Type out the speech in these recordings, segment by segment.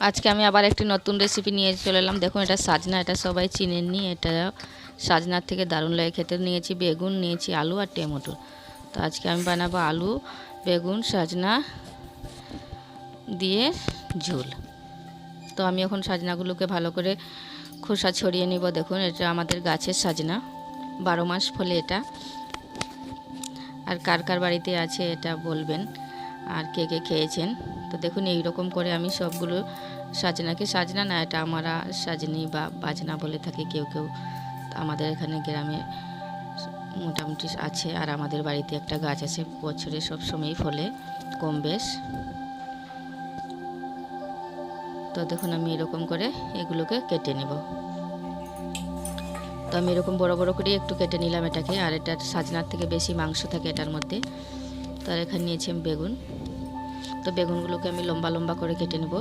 আজকে আমি আবার একটি নতুন রেসিপি নিয়ে চলে এলাম। দেখুন, এটা সাজনা, এটা সবাই চিনেননি। এটা সাজনার থেকে দারুণ লাগে। খেতে নিয়েছি বেগুন, নিয়েছি আলু আর টমেটো। তো আজকে আমি বানাবো আলু, বেগুন, সাজনা দিয়ে ঝোল। তো আমি এখন সাজনাগুলোকে ভালো করে খোসা ছড়িয়ে নিব। দেখুন, এটা আমাদের গাছের সাজনা। বারো মাস ফলে এটা। আর কার কার বাড়িতে আছে এটা বলবেন। আর কে কে খেয়েছেন? তো দেখুন এই রকম করে আমি সবগুলো সাজনাকে সাজনা না, এটা আমরা সাজনি বা বাজনা বলে থাকি কেউ কেউ। আমাদের এখানে গ্রামে মোটামুটি আছে, আর আমাদের বাড়িতে একটা গাছ আছে, বছরে সব সময়ই ফলে, কম বেশ। তো দেখুন, আমি এরকম করে এগুলোকে কেটে নেব। তো আমি এরকম বড় বড় করে একটু কেটে নিলাম এটাকে, আর এটা সাজনার থেকে বেশি মাংস থাকে এটার মধ্যে। তো আর এখানে নিয়েছি আমি বেগুন। তো বেগুনগুলোকে আমি লম্বা লম্বা করে কেটে নেব।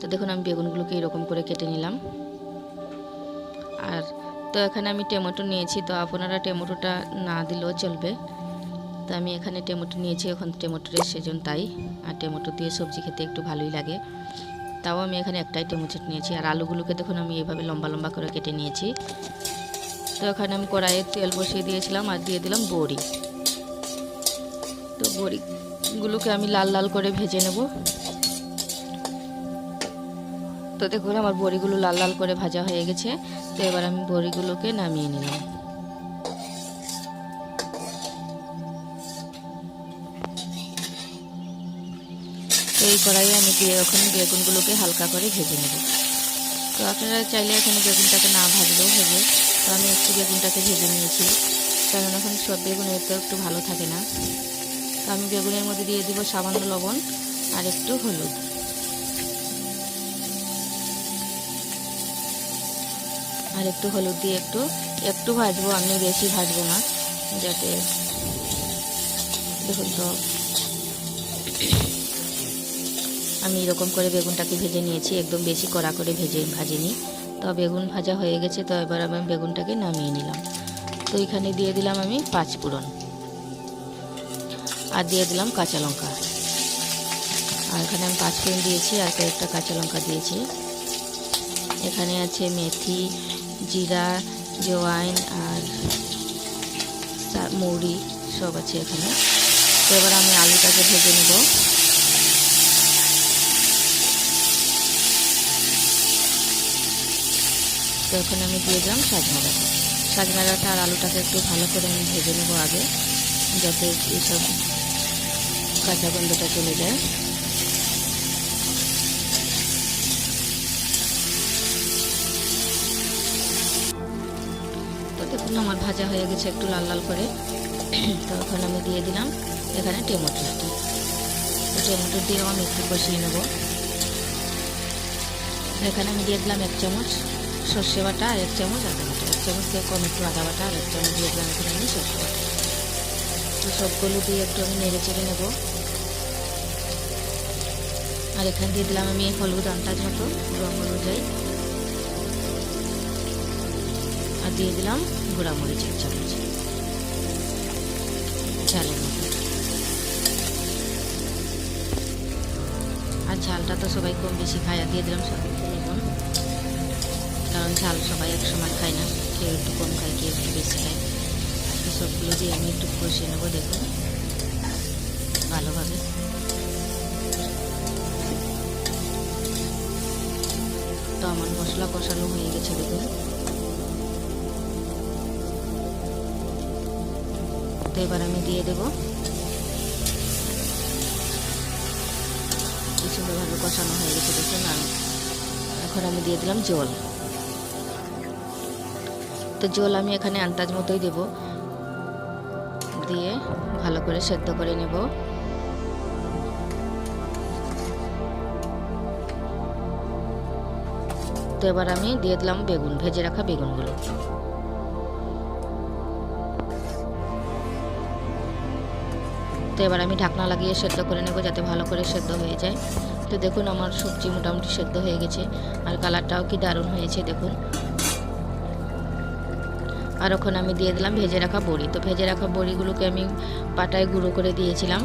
তো দেখুন, আমি বেগুনগুলোকে এরকম করে কেটে নিলাম। আর তো এখানে আমি টমেটো নিয়েছি, তো আপনারা টমেটোটা না দিলেও চলবে। তো আমি এখানে টমেটো নিয়েছি, এখন টমেটোর সেজন তাই। আর টমেটো দিয়ে সবজি খেতে একটু ভালোই লাগে। তাও আমি এখানে একটাই টমেটো নিয়েছি। আর আলুগুলোকে দেখুন, আমি এভাবে লম্বা লম্বা করে কেটে নিয়েছি। তো এখানে আমি কড়াইয়ে তেল বসিয়ে দিয়েছিলাম আর দিয়ে দিলাম বড়ি। তো বড়িগুলোকে আমি লাল লাল করে ভেজে নেব। তো দেখুন আমার বড়িগুলো লাল লাল করে ভাজা হয়ে গেছে। তো এবার আমি বড়িগুলোকে নামিয়ে নিলাম। এই কড়াইয়ে আমি দিয়ে এখন বেগুনগুলোকে হালকা করে ভেজে নেব। তো আপনারা চাইলে এখানে বেগুনটাকে না ভাজলেও হবে তো আমি একটু বেগুনটাকে ভেজে নিয়েছি। কারণ এখন সব বেগুনের তো একটু ভালো থাকে না। তো আমি বেগুনের মধ্যে দিয়ে দিব সামান্য লবণ আর একটু হলুদ। আর একটু হলুদ দিয়ে একটু একটু ভাজবো, আমি বেশি ভাজবো না, যাতে দেখুন তো, আমি এরকম করে বেগুনটাকে ভেজে নিয়েছি, একদম বেশি কড়া করে ভেজে ভাজিনি। তো বেগুন ভাজা হয়ে গেছে, তো এবার আমি বেগুনটাকে নামিয়ে নিলাম। তো এখানে দিয়ে দিলাম আমি পাঁচ ফোড়ন। আর দিয়ে দিলাম কাঁচা লঙ্কা। আর এখানে আমি পাঁচ ফোড়ন দিয়েছি আর কয়েকটা কাঁচা লঙ্কা দিয়েছি। এখানে আছে মেথি, জিরা, জোয়াইন আর মৌরি সব আছে এখানে। তো এবার আমি আলুটাকে ভেজে নেব। তো এখন আমি দিয়ে দিলাম সাজনা ডাঁটা আর আলুটাকে একটু ভালো করে আমি ভেজে নেব আগে, যাতে এইসব কাঁচা গন্ধটা চলে যায়। তো দেখুন, আমার ভাজা হয়ে গেছে একটু লাল লাল করে। তো এখন আমি দিয়ে দিলাম এখানে টমেটোটা তো টমেটো দিয়েও আমি একটু কষিয়ে নেব। এখানে আমি দিয়ে দিলাম এক চামচ সর্ষে বাটা আর এক চামচ আদা বাটা। এক চামচ দিয়ে কম একটু আদা বাটা, আর এক চামচ দিয়ে দিলাম করে আমি সর্ষে বাটা। তো সবগুলো দিয়ে একটু আমি নেড়ে চেড়ে নেব। আর এখানে দিয়ে দিলাম আমি হলুদ আন্দাজ মতো রঙ অনুযায়ী। আর দিয়ে দিলাম গুঁড়া মরিচ এক চামচ। ঝালের মতো আর ঝালটা তো সবাই কম বেশি খায় দিয়ে দিলাম সব। লবণ কারণ ঝাল সবাই এক সময় খায় না, কেউ একটু কম খায়, কেউ একটু বেশি খায়। তো সবগুলো দিয়ে আমি একটু কষিয়ে নেব, দেখুন। ভালোভাবে। তো আমার মশলা কষানো হয়ে গেছে, দেখুন। তো এবার আমি দিয়ে দেব। কি সুন্দরভাবে কষানো হয়ে গেছে, দেখুন। আর এখন আমি দিয়ে দিলাম জল। তো জল আমি এখানে আন্দাজ মতোই দেব। দিয়ে ভালো করে সেদ্ধ করে নেব। তো এবার আমি দিয়ে দিলাম বেগুন, ভেজে রাখা বেগুনগুলো। তো এবার আমি ঢাকনা লাগিয়ে সেদ্ধ করে নেব যাতে ভালো করে সেদ্ধ হয়ে যায়। তো দেখুন আমার সবজি মোটামুটি সেদ্ধ হয়ে গেছে। আর কালারটাও কি দারুণ হয়েছে দেখুন। আর ওখানে আমি দিয়ে দিলাম ভেজে রাখা বড়ি। তো ভেজে রাখা বড়িগুলোকে আমি পাটায় গুঁড়ো করে দিয়েছিলাম।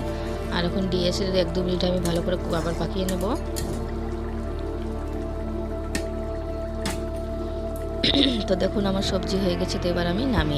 আর এখন দিয়ে এসে এক দু মিনিট আমি ভালো করে আবার পাকিয়ে নেব। তো দেখুন আমার সবজি হয়ে গেছে, তো এবার আমি নামিয়ে